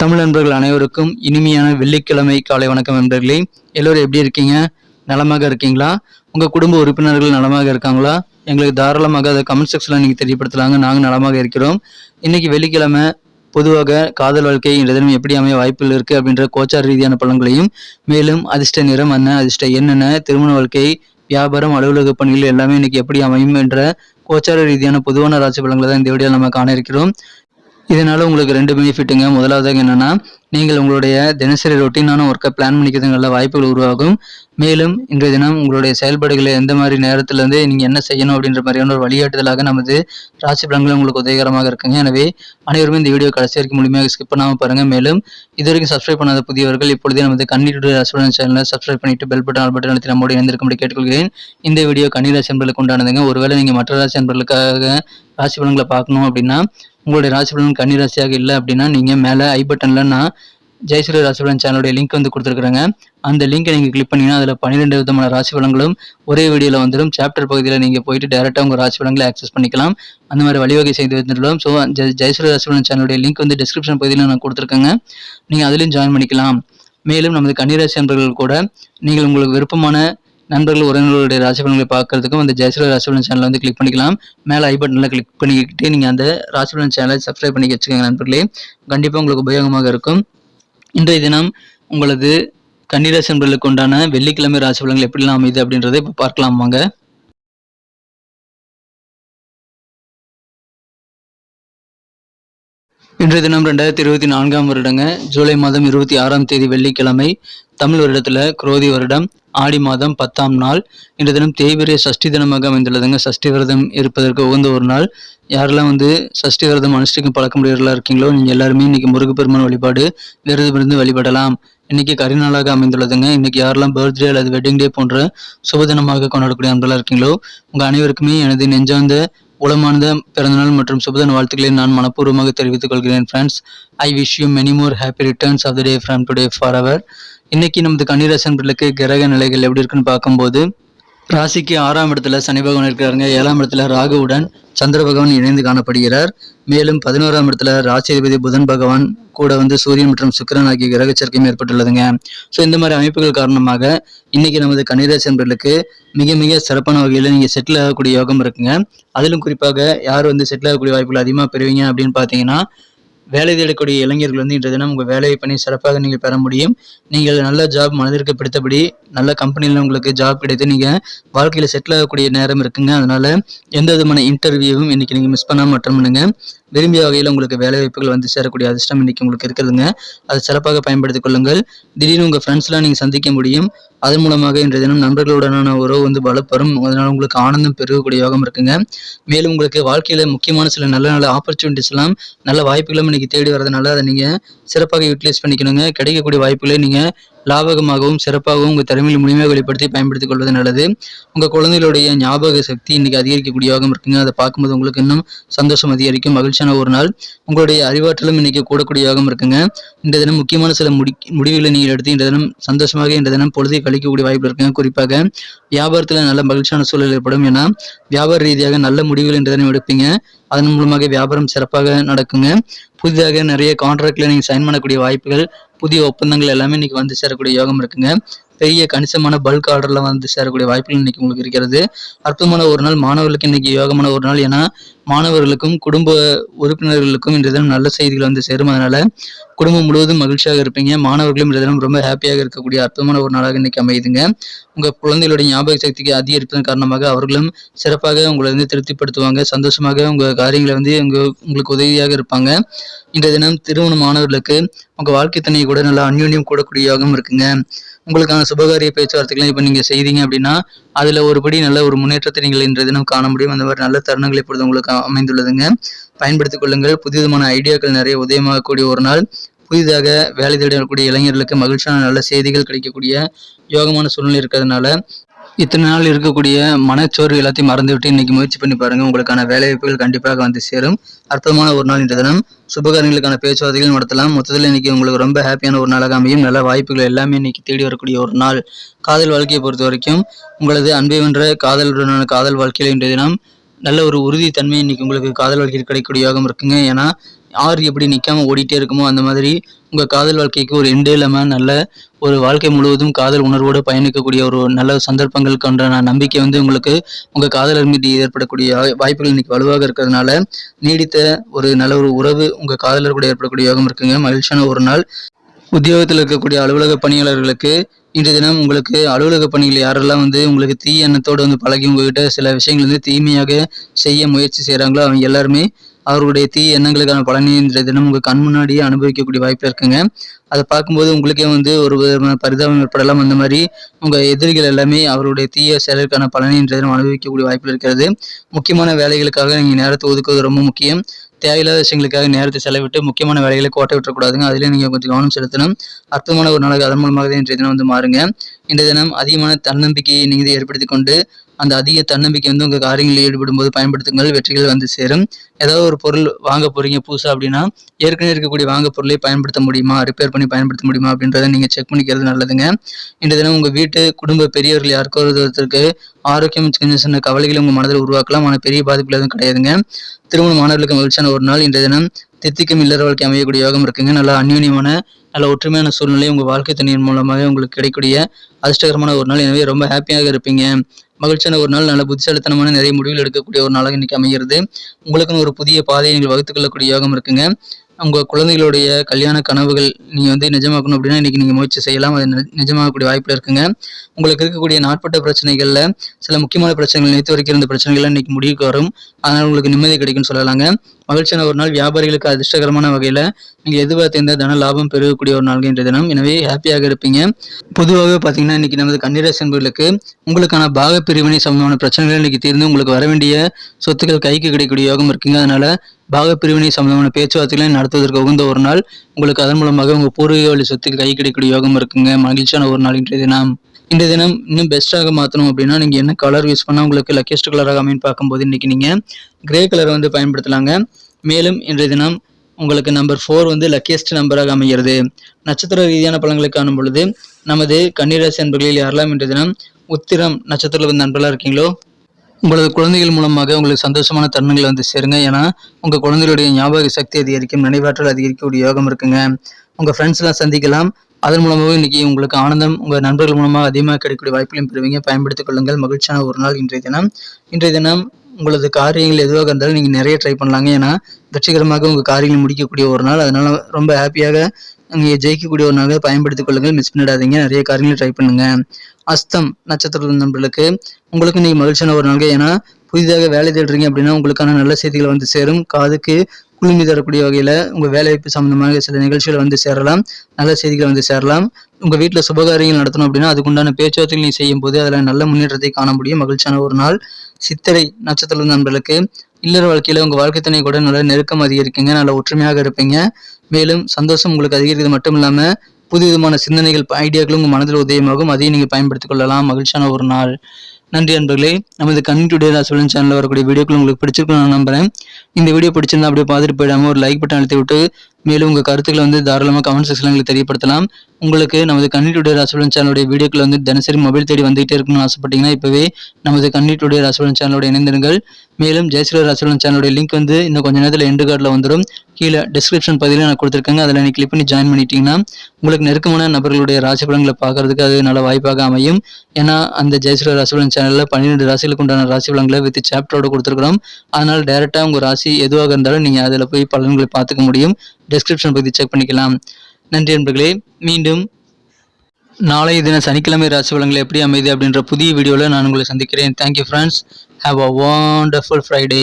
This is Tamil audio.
தமிழ் நண்பர்கள் அனைவருக்கும் இனிமையான வெள்ளிக்கிழமை காலை வணக்கம் நண்பர்களே. எல்லோரும் எப்படி இருக்கீங்க? நலமாக இருக்கீங்களா? உங்கள் குடும்ப உறுப்பினர்கள் நலமாக இருக்காங்களா? எங்களுக்கு தாராளமாக அதை கமெண்ட் செக்ஷனில் நீங்கள் தெரியப்படுத்தலாங்க. நாங்கள் நலமாக இருக்கிறோம். இன்னைக்கு வெள்ளிக்கிழமை பொதுவாக காதல் வாழ்க்கை என்ற தினம் எப்படி அமைய வாய்ப்புகள் இருக்குது அப்படின்ற கோச்சார் ரீதியான பலன்களையும் மேலும் அதிர்ஷ்ட நிறம் என்ன அதிர்ஷ்ட என்னென்ன திருமண வாழ்க்கை வியாபாரம் அலுவலக பணிகள் எல்லாமே இன்னைக்கு எப்படி அமையும் என்ற கோச்சார ரீதியான பொதுவான ராசி பலன்களை தான் இந்த வீடியோவில் நம்ம காண இருக்கிறோம். இதனால் உங்களுக்கு ரெண்டு பெனிஃபிட்டுங்க முதலாவதாக என்னென்னா நீங்கள் உங்களுடைய தினசரி ரொட்டீனான ஒர்க்கை பிளான் பண்ணிக்கிறதுக்கு நல்ல வாய்ப்புகள் உருவாகும். மேலும் இன்றைய தினம் உங்களுடைய செயல்பாடுகளை எந்த மாதிரி நேரத்திலேருந்து இருந்து என்ன செய்யணும் அப்படின்ற மாதிரியான ஒரு வழிகாட்டுதலாக நமது ராசி பலன்கள் உங்களுக்கு உதவிகரமாக இருக்குங்க. எனவே அனைவருமே இந்த வீடியோ கடைசி வரைக்கும் முழுமையாக ஸ்கிப் பண்ணாமல் பாருங்கள் மேலும் இது வரைக்கும் சப்ஸ்கிரைப் பண்ணாத புதியவர்கள் இப்பொழுதே நமது கண்ணீர் ராசி பலன் சேனலை சப்ஸ்கிரைப் பண்ணிட்டு பெல் பட்டன் ஆல் பட்டன் அழுத்தி நம்மோடு இணைந்திருக்கும்படி கேட்டுக்கொள்கிறேன். இந்த வீடியோ கன்னிராசி என்பர்களுக்கு உண்டானதுங்க. ஒருவேளை நீங்கள் மற்ற ராசி என்பர்களுக்காக ராசி பலன்களை பார்க்கணும் அப்படின்னா உங்களுடைய ராசிபலன் கன்னி ராசியாக இல்லை அப்படின்னா நீங்கள் மேலே ஐ பட்டனில் நான் ஜெயஸ்ரீ ராசிபலன் சேனலுடைய லிங்க் வந்து கொடுத்துருக்குறேங்க. அந்த லிங்கை நீங்கள் கிளிக் பண்ணீங்கன்னா அதில் பன்னிரெண்டு விதமான ராசி பலன்களும் ஒரே வீடியோவில் வந்துடும் சாப்டர் பகுதியில் நீங்கள் போயிட்டு டேரெக்டாக உங்கள் ராசி பலன்களை ஆக்சஸ் பண்ணிக்கலாம். அந்த மாதிரி வழிவகை செய்து வந்துடலாம் ஸோ ஜெயஸ்ரீ ராசிபலன் சேனலுடைய லிங்க் வந்து டிஸ்கிரிப்ஷன் பகுதியில் நான் கொடுத்துருக்கேங்க. நீங்கள் அதுலேயும் ஜாயின் பண்ணிக்கலாம். மேலும் நமது கன்னிராசி அன்பர்கள் கூட நீங்கள் உங்களுக்கு விருப்பமான நண்பர்கள் உறவினர்களுடைய ராசிபலன்களை பார்க்கறதுக்கும் அந்த ஜெயஸ்ரீ ராசிபலன் சேனலை வந்து கிளிக் பண்ணிக்கலாம். மேலே ஐ பட்டனில் கிளிக் பண்ணிக்கிட்டு நீங்கள் அந்த ராசிபலன் சேனலை சப்ஸ்கிரைப் பண்ணி வச்சுக்கோங்க நண்பர்களே. கண்டிப்பாக உங்களுக்கு உபயோகமாக இருக்கும். இன்றைய தினம் உங்களது கன்னிராசி நண்பர்களுக்கு உண்டான வெள்ளிக்கிழமை ராசிபலன்கள் எப்படிலாம் அமையுது அப்படின்றத இப்போ பார்க்கலாம் வாங்க. இன்றைய தினம் ரெண்டாயிரத்தி இருபத்தி நான்காம் வருடங்க ஜூலை மாதம் இருபத்தி ஆறாம் தேதி வெள்ளிக்கிழமை தமிழ் வருடத்தில் குரோதி வருடம் ஆடி மாதம் பத்தாம் நாள். இன்றைய தினம் தேய்பிரிய சஷ்டி தினமாக அமைந்துள்ளதுங்க. சஷ்டி விரதம் இருப்பதற்கு உகந்த ஒரு நாள். யாரெல்லாம் வந்து சஷ்டி விரதம் அனுஷ்டிக்கும் பழக்கமுடையவர்களாக இருக்கீங்களோ நீங்கள் எல்லாருமே இன்னைக்கு முருகப்பெருமான் வழிபாடு விருது இருந்து வழிபடலாம். இன்னைக்கு கரிநாளாக அமைந்துள்ளதுங்க. இன்னைக்கு யாரெல்லாம் பர்த்டே அல்லது வெட்டிங் டே போன்ற சுப தினமாக கொண்டாடக்கூடிய அன்பர்களாக இருக்கீங்களோ உங்கள் அனைவருக்குமே எனது நெஞ்சார்ந்த உளமார்ந்த பிறந்தநாள் மற்றும் சுபதன் வாழ்த்துக்களை நான் மனப்பூர்வமாக தெரிவித்துக் கொள்கிறேன் friends I wish you many more happy returns of the day from today for our இன்னைக்கு நமது கன்னிராசன்களுக்கு கிரக நிலைகள் எப்படி இருக்குன்னு பார்க்கும்போது ராசிக்கு ஆறாம் இடத்துல சனி பகவான் இருக்கிறாருங்க. ஏழாம் இடத்துல ராகுவுடன் சந்திர பகவான் இணைந்து காணப்படுகிறார். மேலும் பதினோராம் இடத்துல ராசிபதி புதன் பகவான் கூட வந்து சூரியன் மற்றும் சுக்கிரன் ஆகிய கிரகச்சர்க்கையும் ஏற்பட்டுள்ளதுங்க. ஸோ இந்த மாதிரி அமைப்புகள் காரணமாக இன்னைக்கு நமது கன்னிராசி நண்பர்களுக்கு மிக மிக சிறப்பான வகையில் நீங்கள் செட்டில் ஆகக்கூடிய யோகம் இருக்குங்க. அதிலும் குறிப்பாக யார் வந்து செட்டில் ஆகக்கூடிய வாய்ப்புகள் அதிகமாக பெறுவீங்க அப்படின்னு பார்த்தீங்கன்னா வேலை தேடக்கூடிய இளைஞர்கள் வந்து இன்றைய தினம் உங்கள் வேலையை பண்ணி சிறப்பாக நீங்கள் பெற முடியும். நீங்கள் நல்ல ஜாப் மனதிற்கு பிடித்தபடி நல்ல கம்பெனியில் உங்களுக்கு ஜாப் கிடைத்து நீங்கள் வாழ்க்கையில் செட்டில் ஆகக்கூடிய நேரம் இருக்குங்க. அதனால் எந்த விதமான இன்டர்வியூவும் இன்றைக்கி நீங்கள் மிஸ் பண்ணாமல் மட்டும் பண்ணுங்க. விரும்பிய வகையில் உங்களுக்கு வேலை வாய்ப்புகள் வந்து சேரக்கூடிய அதிர்ஷ்டம் இன்னைக்கு உங்களுக்கு இருக்குதுங்க. அதை சிறப்பாக பயன்படுத்திக் கொள்ளுங்கள். திடீர்னு உங்கள் ஃப்ரெண்ட்ஸ்லாம் நீங்கள் சந்திக்க முடியும். அதன் மூலமாக இன்றைய தினம் நண்பர்களுடனான உறவு வந்து பலப்பெறும் அதனால் உங்களுக்கு ஆனந்தம் பெருகக்கூடிய யோகம் இருக்குங்க. மேலும் உங்களுக்கு வாழ்க்கையில் முக்கியமான சில நல்ல நல்ல ஆப்பர்ச்சுனிட்டிஸ் எல்லாம் நல்ல வாய்ப்புகளும் இன்னைக்கு தேடி வரதுனால அதை நீங்கள் சிறப்பாக யூட்டிலைஸ் பண்ணிக்கணுங்க. கிடைக்கக்கூடிய வாய்ப்புகளை நீங்கள் லாபகமாகவும் சிறப்பாகவும் உங்கள் திறமையில் முழுமையாக வெளிப்படுத்தி பயன்படுத்திக் கொள்வது நல்லது. உங்கள் குழந்தைகளுடைய ஞாபக சக்தி இன்னைக்கு அதிகரிக்கக்கூடிய யோகம் இருக்குங்க. அதை பார்க்கும்போது உங்களுக்கு இன்னும் சந்தோஷம் அதிகரிக்கும். மகிழ்ச்சியான ஒரு நாள். உங்களுடைய அறிவாற்றலும் இன்னைக்கு கூடக்கூடிய யோகம் இருக்குங்க. இந்த தினம் முக்கியமான சில முடி முடிவுகளை நீங்கள் எடுத்து இந்த தினம் சந்தோஷமாக இந்த தினம் பொழுதை கழிக்கக்கூடிய வாய்ப்பு இருக்குங்க. குறிப்பாக வியாபாரத்தில் நல்ல மகிழ்ச்சியான சூழல் ஏற்படும். ஏன்னா வியாபார ரீதியாக நல்ல முடிவுகள் இந்த தினம் எடுப்பீங்க. அதன் மூலமாக வியாபாரம் சிறப்பாக நடக்குங்க. புதிதாக நிறைய கான்ட்ராக்ட்ல நீங்கள் சைன் பண்ணக்கூடிய வாய்ப்புகள் புதிய ஒப்பந்தங்கள் எல்லாமே இன்னைக்கு வந்து சேரக்கூடிய யோகம் இருக்குங்க. பெரிய கணிசமான பல்க் ஆர்டர்ல வந்து சேரக்கூடிய வாய்ப்புகள் இன்னைக்கு உங்களுக்கு இருக்கிறது. அற்புதமான ஒரு நாள் மாணவர்களுக்கு இன்னைக்கு யோகமான ஒரு நாள். ஏன்னா மாணவர்களுக்கும் குடும்ப உறுப்பினர்களுக்கும் இன்றைய தினம் நல்ல செய்திகள் வந்து சேரும். அதனால குடும்பம் முழுவதும் மகிழ்ச்சியாக இருப்பீங்க. மாணவர்களும் இன்றைய தினம் ரொம்ப ஹாப்பியாக இருக்கக்கூடிய அற்புதமான ஒரு நாளாக இன்னைக்கு அமையுதுங்க. உங்கள் குழந்தைகளுடைய ஞாபக சக்திக்கு அதிகரிப்பதன் காரணமாக அவர்களும் சிறப்பாக உங்களை வந்து திருப்திப்படுத்துவாங்க. சந்தோஷமாக உங்கள் காரியங்களை வந்து உங்க உங்களுக்கு உதவியாக இருப்பாங்க. இன்றைய தினம் திருமணம் மாணவர்களுக்கு உங்கள் வாழ்க்கை தன்னை கூட நல்லா அந்யோன்யம் கூடக்கூடியதாகவும் இருக்குங்க. உங்களுக்கான சுபகாரிய பேச்சுவார்த்தைகளை இப்போ நீங்கள் செய்தீங்க அப்படின்னா அதில் ஒருபடி நல்ல ஒரு முன்னேற்றத்தை நீங்கள் இன்றைய தினம் காண முடியும். அந்த மாதிரி நல்ல தருணங்கள் இப்பொழுது உங்களுக்கு அமைந்துள்ளதுங்க. பயன்படுத்திக் கொள்ளுங்கள். புதுவிதமான ஐடியாக்கள் நிறைய உதயமாகக்கூடிய ஒரு நாள். புதிதாக வேலை தேடக்கூடிய இளைஞர்களுக்கு மகிழ்ச்சியான நல்ல செய்திகள் கிடைக்கக்கூடிய யோகமான சூழ்நிலை இருக்கிறதுனால இத்தனை நாள் இருக்கக்கூடிய மனச்சோர்வு எல்லாத்தையும் மறந்துவிட்டு இன்னைக்கு முயற்சி பண்ணி பாருங்க. உங்களுக்கான வேலை வாய்ப்புகள் கண்டிப்பாக வந்து சேரும். அற்புதமான ஒரு நாள் இன்றைய தினம். சுபகாரங்களுக்கான பேச்சுவார்த்தைகள் நடத்தலாம். மொத்தத்தில் இன்னைக்கு உங்களுக்கு ரொம்ப ஹாப்பியான ஒரு நாளாக அமையும். நல்ல வாய்ப்புகள் எல்லாமே இன்னைக்கு தேடி வரக்கூடிய ஒரு நாள். காதல் வாழ்க்கையை பொறுத்த வரைக்கும் உங்களது அன்பை வென்ற காதலுடனான காதல் வாழ்க்கையில் இன்றைய தினம் நல்ல ஒரு உறுதித்தன்மை இன்னைக்கு உங்களுக்கு காதல் வாழ்க்கையில் கிடைக்கக்கூடிய யோகம் இருக்குங்க. ஏன்னா ஆறு எப்படி நிற்காம ஓடிட்டே இருக்குமோ அந்த மாதிரி உங்கள் காதல் வாழ்க்கைக்கு ஒரு எண்டே இல்லாமல் நல்ல ஒரு வாழ்க்கை முழுவதும் காதல் உணர்வோடு பயணிக்கக்கூடிய ஒரு நல்ல சந்தர்ப்பங்கள் கொண்ட நம்பிக்கை வந்து உங்களுக்கு உங்கள் காதலர் மீது ஏற்படக்கூடிய வாய்ப்புகள் இன்னைக்கு வலுவாக இருக்கிறதுனால நீடித்த ஒரு நல்ல ஒரு உறவு உங்கள் காதலர் கூட ஏற்படக்கூடிய யோகம் இருக்குங்க. மகிழ்ச்சியான ஒரு நாள். உத்தியோகத்தில் இருக்கக்கூடிய அலுவலக பணியாளர்களுக்கு இன்றைய தினம் உங்களுக்கு அலுவலக பணிகள் யாரெல்லாம் வந்து உங்களுக்கு தீய எண்ணத்தோடு வந்து பழகி உங்ககிட்ட சில விஷயங்கள் வந்து தீமையாக செய்ய முயற்சி செய்கிறாங்களோ அவங்க எல்லாருமே அவர்களுடைய தீய எண்ணங்களுக்கான பலனை இன்றைய தினம் உங்கள் கண் முன்னாடியே அனுபவிக்கக்கூடிய வாய்ப்பு இருக்குங்க. அதை பார்க்கும்போது உங்களுக்கே வந்து ஒரு விதமான பரிதாபம் ஏற்படலாம். அந்த மாதிரி உங்கள் எதிரிகள் எல்லாமே அவருடைய தீய செயலுக்கான பலனை இன்றைய தினம் அனுபவிக்கக்கூடிய வாய்ப்பு இருக்கிறது. முக்கியமான வேலைகளுக்காக நீங்கள் நேரத்தை ஒதுக்குவது ரொம்ப முக்கியம். தேவையில்லாத விஷயங்களுக்காக நேரத்தை செலவிட்டு முக்கியமான வேலைகளை கோட்டை விட்டுறக்கூடாதுங்க. அதிலே நீங்கள் கொஞ்சம் கவனம் செலுத்தணும். அற்புதமான ஒரு நாளாக அதன் மூலமாக தான் இன்றைய தினம் வந்து மாறுங்க. இன்றைய தினம் அதிகமான தன்னம்பிக்கையை நீங்கள் ஏற்படுத்தி கொண்டு அந்த அதிக தன்னம்பிக்கை வந்து உங்கள் காரியங்களில் ஈடுபடும் போது பயன்படுத்துங்கள் வெற்றிகள் வந்து சேரும். ஏதாவது ஒரு பொருள் வாங்க போறீங்க புதுசாக அப்படின்னா ஏற்கனவே இருக்கக்கூடிய வாங்க பொருளை பயன்படுத்த முடியுமா? ரிப்பேர் பண்ணி பயன்படுத்த முடியுமா? அப்படின்றத நீங்கள் செக் பண்ணிக்கிறது நல்லதுங்க. இன்றைய தினம் உங்கள் வீட்டு குடும்ப பெரியவர்கள் யாருக்கோ ஒருத்தருக்கு ஆரோக்கியம் சின்ன சின்ன கவலைகளை உங்கள் மனதில் உருவாக்கலாம். ஆனால் பெரிய பாதிப்புகள் எதுவும் கிடையாதுங்க. திருமண மாணவர்களுக்கு மகிழ்ச்சியான ஒரு நாள் இன்றைய தினம். தித்திக்கும் இல்லற வாழ்க்கை அமையக்கூடிய யோகம் இருக்குங்க. நல்ல அந்யூன்யமான நல்ல ஒற்றுமையான சூழ்நிலை உங்கள் வாழ்க்கை துணையின் மூலமாக உங்களுக்கு கிடைக்கக்கூடிய அதிர்ஷ்டகரமான ஒரு நாள். எனவே ரொம்ப ஹாப்பியாக இருப்பீங்க. மகிழ்ச்சியான ஒரு நாள் நல்ல புத்திசாலித்தனமான நிறைய முடிவுகள் எடுக்கக்கூடிய ஒரு நாளாக இன்னைக்கு அமைகிறது. உங்களுக்குன்னு ஒரு புதிய பாதையை நீங்கள் வகுத்துக்கொள்ளக்கூடிய யோகம் இருக்குங்க. உங்கள் குழந்தைகளுடைய கல்யாண கனவுகள் நீங்கள் வந்து நிஜமாக்கணும் அப்படின்னா இன்றைக்கி நீங்கள் முயற்சி செய்யலாம். அது நி- நிஜமாகக்கூடிய வாய்ப்பில் இருக்குங்க. உங்களுக்கு இருக்கக்கூடிய நாட்பட்ட பிரச்சனைகளில் சில முக்கியமான பிரச்சனைகள் நேற்று வரைக்கும் இருந்த பிரச்சனைகள்லாம் இன்னைக்கு முடிவுக்கு வரும். அதனால் உங்களுக்கு நிம்மதி கிடைக்கும்னு சொல்லலாங்க. மகிழ்ச்சியான ஒரு நாள். வியாபாரிகளுக்கு அதிர்ஷ்டகரமான வகையில் நீங்கள் எதிர்பார்த்திருந்த தன லாபம் பெருகக்கூடிய ஒரு நாள் தினம். எனவே ஹாப்பியாக இருப்பீங்க. பொதுவாகவே பார்த்தீங்கன்னா இன்னைக்கு நமது கன்னிராசி என்பவர்களுக்கு உங்களுக்கான பாக பிரிவினை சம்பந்தமான பிரச்சனைகள் இன்னைக்கு தீர்ந்து உங்களுக்கு வர வேண்டிய சொத்துக்கள் கைக்கு கிடைக்கக்கூடிய யோகம் இருக்குங்க. அதனால பாக பிரிவினை சம்பந்தமான பேச்சுவார்த்தைகளை நடத்துவதற்கு உகந்த ஒரு நாள். உங்களுக்கு அதன் மூலமாக உங்கள் பூர்வீக வழி சொத்துக்கள் கை கிடைக்கக்கூடிய யோகம் இருக்குங்க. மகிழ்ச்சியான ஒரு நாள் இன்றைய தினம். இந்த தினம் இன்னும் பெஸ்ட்டாக மாற்றணும் அப்படின்னா நீங்கள் என்ன கலர் யூஸ் பண்ணால் உங்களுக்கு லக்கியஸ்ட் கலராக அமைன்னு பார்க்கும்போது இன்றைக்கி நீங்கள் கிரே கலரை வந்து பயன்படுத்தலாங்க. மேலும் இன்றைய தினம் உங்களுக்கு நம்பர் ஃபோர் வந்து லக்கியஸ்ட் நம்பராக அமைகிறது. நட்சத்திர ரீதியான பலன்களை காணும் பொழுது நமது கன்னிராசி அன்பர்களில் யாரெல்லாம் இன்றைய தினம் உத்திரம் நட்சத்திரத்தில் வந்து நண்பர்களாக இருக்கீங்களோ உங்களது குழந்தைகள் மூலமாக உங்களுக்கு சந்தோஷமான தருணங்கள் வந்து சேருங்க. ஏன்னா உங்கள் குழந்தைகளுடைய ஞாபக சக்தி அதிகரிக்கும் நினைவாற்றல் அதிகரிக்கக்கூடிய யோகம் இருக்குங்க. உங்கள் ஃப்ரெண்ட்ஸ்லாம் சந்திக்கலாம். அதன் மூலமாக இன்னைக்கு உங்களுக்கு ஆனந்தம் உங்கள் நண்பர்கள் மூலமாக அதிகமாக கிடைக்கக்கூடிய வாய்ப்புகளையும் பெறுவீங்க. பயன்படுத்திக் கொள்ளுங்கள். மகிழ்ச்சியான ஒரு நாள் இன்றைய தினம். இன்றைய தினம் உங்களது காரியங்கள் எதுவாக இருந்தாலும் நீங்கள் நிறைய ட்ரை பண்ணலாங்க. ஏன்னா வெற்றிகரமாக உங்கள் காரியங்கள் முடிக்கக்கூடிய ஒரு நாள். அதனால ரொம்ப ஹாப்பியாக நீங்கள் ஜெயிக்கக்கூடிய ஒரு நாளாக பயன்படுத்திக் கொள்ளுங்கள். மிஸ் பண்ணிடாதீங்க. நிறைய காரியங்களை ட்ரை பண்ணுங்க. அஸ்தம் நட்சத்திர நண்பர்களுக்கு உங்களுக்கு இன்னைக்கு மகிழ்ச்சியான ஒரு நாள் ஏன்னா புதிதாக வேலை தேடுறீங்க அப்படின்னா உங்களுக்கான நல்ல செய்திகள் வந்து சேரும். காதுக்கு குழுமி தரக்கூடிய வகையில் உங்கள் வேலைவாய்ப்பு சம்மந்தமாக சில நிகழ்ச்சிகள் வந்து சேரலாம். நல்ல செய்திகள் வந்து சேரலாம். உங்கள் வீட்டில் சுபகாரியங்கள் நடத்தணும் அப்படின்னா அதுக்குண்டான பேச்சுவார்த்தைகள் நீ செய்யும் போது அதில் நல்ல முன்னேற்றத்தை காண முடியும். மகிழ்ச்சியான ஒரு நாள். சித்திரை நட்சத்திர நண்பர்களுக்கு இல்லற வாழ்க்கையில் உங்கள் வாழ்க்கை துணை கூட நல்ல நெருக்கம் அதிகரிக்குங்க. நல்ல ஒற்றுமையாக இருப்பீங்க. மேலும் சந்தோஷம் உங்களுக்கு அதிகரிக்கிறது மட்டும் இல்லாமல் புது விதமான சிந்தனைகள் ஐடியாக்களும் உங்கள் மனதில் உதயமாகும். அதையும் நீங்கள் பயன்படுத்திக் கொள்ளலாம். மகிழ்ச்சியான ஒரு நாள். நன்றி நண்பர்களே நமது கண்ணி டுடே ராசோலன் சேனலில் வரக்கூடிய வீடியோக்கள் உங்களுக்கு பிடிச்சிருக்கும் நான் நம்புறேன். இந்த வீடியோ பிடிச்சிருந்தா அப்படியே பார்த்துட்டு போயிடாம ஒரு லைக் பட்டன் அழுத்தி விட்டு மேலும் உங்கள் கருத்துக்களை வந்து தாராளமாக கமெண்ட் செக்ஷனில் எங்களுக்கு தெரியப்படுத்தலாம். உங்களுக்கு நமது கண்ணி டுடே ராசோலன் சேனலுடைய வீடியோக்கள் வந்து தினசரி மொபைல் தேடி வந்துகிட்டே இருக்கணும்னு ஆசைப்பட்டீங்கன்னா இப்போவே நமது கண்ணி டுடே ராசோலன் சேனலோட இணைந்திருங்கள். மேலும் ஜெயஸ்ரீ ராசோலன் சேனலுடைய லிங்க் வந்து இன்னும் கொஞ்ச நேரத்தில் எண்டு கார்டில் வந்துடும் கீழே டிஸ்கிரிப்ஷன் பகுதியில் நான் கொடுத்துருக்கேங்க. அதில் நீ கிளிக் பண்ணி ஜாயின் பண்ணிட்டீங்கன்னா உங்களுக்கு நெருக்கமான நபர்களுடைய ராசி பலன்களை பார்க்கறதுக்கு அது நல்ல வாய்ப்பாக அமையும். ஏன்னா அந்த ஜெயஸ்ரீ ராசி சேனலில் பன்னிரெண்டு ராசிகளுக்கு உண்டான ராசி பலன்களை வித் சாப்டரோட கொடுத்துருக்குறோம். அதனால் டேரெக்டாக உங்கள் ராசி எதுவாக இருந்தாலும் நீங்கள் அதில் போய் பலன்களை பார்த்துக்க முடியும். டெஸ்கிரிப்ஷன் பகுதி செக் பண்ணிக்கலாம். நன்றி நண்பர்களே மீண்டும் நாளைய தின சனிக்கிழமை ராசி வளங்கள் எப்படி அமைது அப்படின்ற புதிய வீடியோவில் நான் உங்களை சந்திக்கிறேன். Thank you friends have a wonderful Friday